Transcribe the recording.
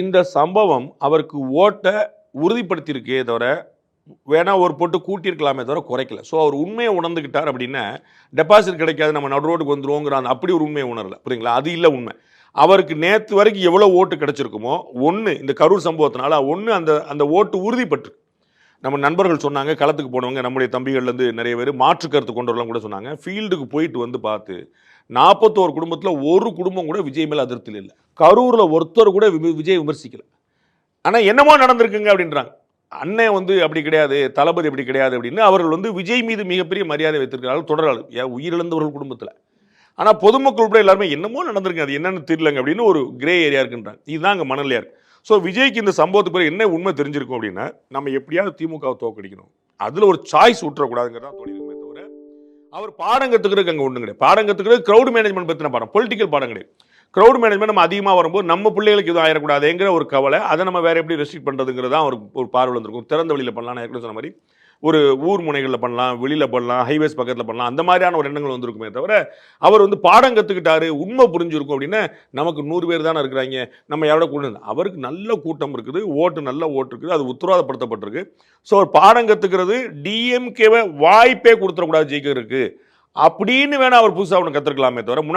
இந்த சம்பவம் அவருக்கு ஓட்டை உறுதிப்படுத்தியிருக்கே தவிர வேணால் ஒரு போட்டு கூட்டியிருக்கலாமே தவிர குறைக்கல. ஸோ அவர் உண்மையை உணர்ந்துக்கிட்டார் அப்படின்னா டெபாசிட் கிடைக்காது நம்ம நடு ரோட்டுக்கு வந்துருவோங்கிற அந்த அப்படி ஒரு உண்மையை உணரல. புரியுங்களா அது இல்லை உண்மை. அவருக்கு நேற்று வரைக்கும் எவ்வளோ ஓட்டு கிடச்சிருக்குமோ ஒன்று இந்த கரூர் சம்பவத்தினால ஒன்று அந்த அந்த ஓட்டு உறுதிப்பட்டு நம்ம நண்பர்கள் சொன்னாங்க களத்துக்கு போனவங்க நம்முடைய தம்பிகள்லேருந்து நிறைய பேர் மாற்று கருத்து கொண்டவர்கள்லாம் கூட சொன்னாங்க. ஃபீல்டுக்கு போயிட்டு வந்து பார்த்து நாற்பத்தோரு குடும்பத்தில் ஒரு குடும்பம் கூட விஜய் மேலே அதிருப்தியில் இல்லை. கரூரில் ஒருத்தர் கூட வி- விஜய் விமர்சிக்கல. ஆனால் என்னமோ நடந்திருக்குங்க அப்படின்றாங்க. அண்ணன் வந்து அப்படி கிடையாது தளபதி அப்படி கிடையாது அப்படின்னு அவர்கள் வந்து விஜய் மீது மிகப்பெரிய மரியாதை வைத்திருக்கிறார்கள் தொடராளர் ஏன்? உயிரிழந்தவர்கள் குடும்பத்தில். ஆனால் பொதுமக்கள் கூட எல்லாருமே என்னமோ நடந்திருக்கு அது என்னன்னு தெரியலங்க அப்படின்னு ஒரு கிரே ஏரியா இருக்குன்றாங்க. இதுதான் அங்கே மணலையா இருக்கு. ஸோ விஜய்க்கு இந்த சம்பவத்துக்கு பிறகு என்ன உண்மை தெரிஞ்சிருக்கும் அப்படின்னா நம்ம எப்படியாவது திமுகவை தோக்கடிக்கணும் அதில் ஒரு சாய்ஸ் விட்டுறக்கூடாதுங்கிறதா தோணிருக்குமே தவிர அவர் பாடம் கற்றுக்கிறதுக்கு அங்கே ஒன்றும் கிடையாது. பாடம் கற்றுக்கிறது க்ரௌட் மேனேஜ்மெண்ட் பற்றின பாடம் பொலிட்டிக்கல் பாடம் கிடையாது. க்ரௌட் மேனேஜ்மெண்ட் நம்ம அதிகமாக வரும்போது நம்ம பிள்ளைகளுக்கு எதுவும் ஆயிடக்கூடாதுங்கிற ஒரு கவலை அதை நம்ம வேற எப்படி ரெஸ்ட்ரிக்ட் பண்ணுறதுங்கிறது தான் ஒரு ஒரு பார்வை வந்திருக்கும். திறந்த வெளியில் பண்ணலாம் ஏற்கனவே சொன்ன மாதிரி ஒரு ஊர் முனைகளில் பண்ணலாம் வெளியில் பண்ணலாம் ஹைவேஸ் பக்கத்தில் பண்ணலாம் அந்த மாதிரியான ஒரு எண்ணங்கள் வந்திருக்குமே தவிர அவர் வந்து பாடம் கற்றுக்கிட்டாரு உண்மை புரிஞ்சிருக்கும் அப்படின்னு நமக்கு நூறு பேர் தானே இருக்கிறாங்க நம்ம எவ்வளோ கூட்டம் அவருக்கு நல்ல கூட்டம் இருக்குது ஓட்டு நல்ல ஓட்டு இருக்குது அது உத்தரவாதப்படுத்தப்பட்டிருக்கு. ஸோ அவர் பாடம் கற்றுக்கிறது டிஎம்கேவை வாய்ப்பே கொடுத்துடக்கூடாது ஜெயிக்கிறதுக்கு. அப்படின்னு வேணா அவர் புதுசாக அவனுக்கு கற்றுக்கலாமே தவிர முன்னாடி